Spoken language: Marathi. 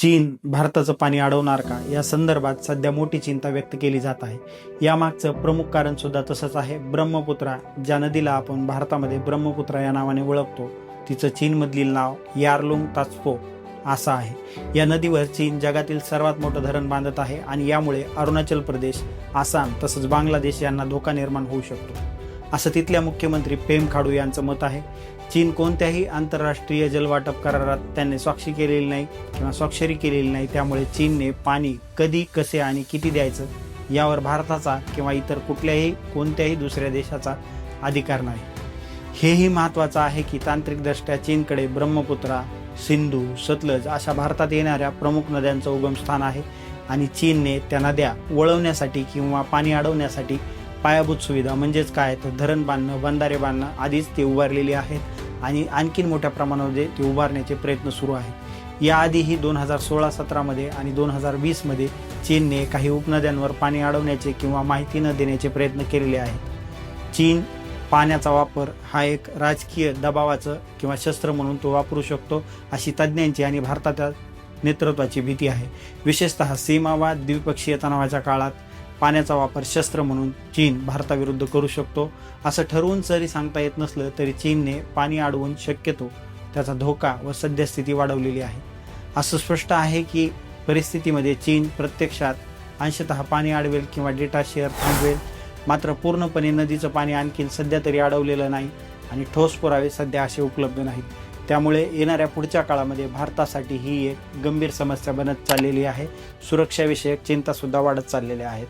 चीन भारताचं पाणी अडवणार का? या संदर्भात सध्या मोठी चिंता व्यक्त केली जात आहे. यामागचं प्रमुख कारण सुद्धा तसंच आहे. ब्रह्मपुत्रा ज्या नदीला आपण भारतामध्ये ब्रह्मपुत्रा या नावाने ओळखतो तिचं चीनमधील नाव यारलुंग ताचपो असं आहे. या नदीवर चीन जगातील सर्वात मोठं धरण बांधत आहे आणि यामुळे अरुणाचल प्रदेश आसाम तसंच बांगलादेश यांना धोका निर्माण होऊ शकतो. असं तिथल्या मुख्यमंत्री पेम खाडू यांचं मत आहे. चीन कोणत्याही आंतरराष्ट्रीय जलवाटप करारात त्यांनी स्वाक्षरी केलेली नाही किंवा स्वाक्षरी केलेली नाही त्यामुळे चीनने पाणी कधी कसे आणि किती द्यायचं यावर भारताचा किंवा इतर कुठल्याही कोणत्याही दुसऱ्या देशाचा अधिकार नाही. हेही महत्त्वाचं आहे की तांत्रिकदृष्ट्या चीनकडे ब्रह्मपुत्रा सिंधू सतलज अशा भारतात येणाऱ्या प्रमुख नद्यांचं उगमस्थान आहे आणि चीनने त्या नद्या वळवण्यासाठी किंवा पाणी अडवण्यासाठी पायाभूत सुविधा म्हणजेच काय? तर धरण बांधणं बंधारे बांधणं आधीच ते उभारलेली आहेत आणि आणखीन मोठ्या प्रमाणामध्ये ते उभारण्याचे प्रयत्न सुरू आहेत. याआधीही दोन हजार सोळा सतरामध्ये आणि दोन हजार वीसमध्ये चीनने काही उपनद्यांवर पाणी अडवण्याचे किंवा माहिती न देण्याचे प्रयत्न केलेले आहेत. चीन पाण्याचा वापर हा एक राजकीय दबावाचं किंवा शस्त्र म्हणून तो वापरू शकतो अशी तज्ज्ञांची आणि भारताच्या नेतृत्वाची भीती आहे. विशेषतः सीमावाद द्विपक्षीय तणावाच्या काळात पाण्याचा वापर शस्त्र म्हणून चीन भारताविरुद्ध करू शकतो. असं ठरवून जरी सांगता येत नसलं तरी चीनने पाणी अडवून शक्यतो त्याचा धोका व सद्यस्थिती वाढवलेली आहे. असं स्पष्ट आहे की परिस्थितीमध्ये चीन प्रत्यक्षात अंशतः पाणी अडवेल किंवा डेटा शेअर थांबवेल. मात्र पूर्णपणे नदीचं पाणी आणखी सध्या तरी अडवलेलं नाही आणि ठोस पुरावे सध्या असे उपलब्ध नाहीत. त्यामुळे येणाऱ्या पुढच्या काळामध्ये भारतासाठी ही एक गंभीर समस्या बनत चाललेली आहे. सुरक्षाविषयक चिंतासुद्धा वाढत चाललेल्या आहेत.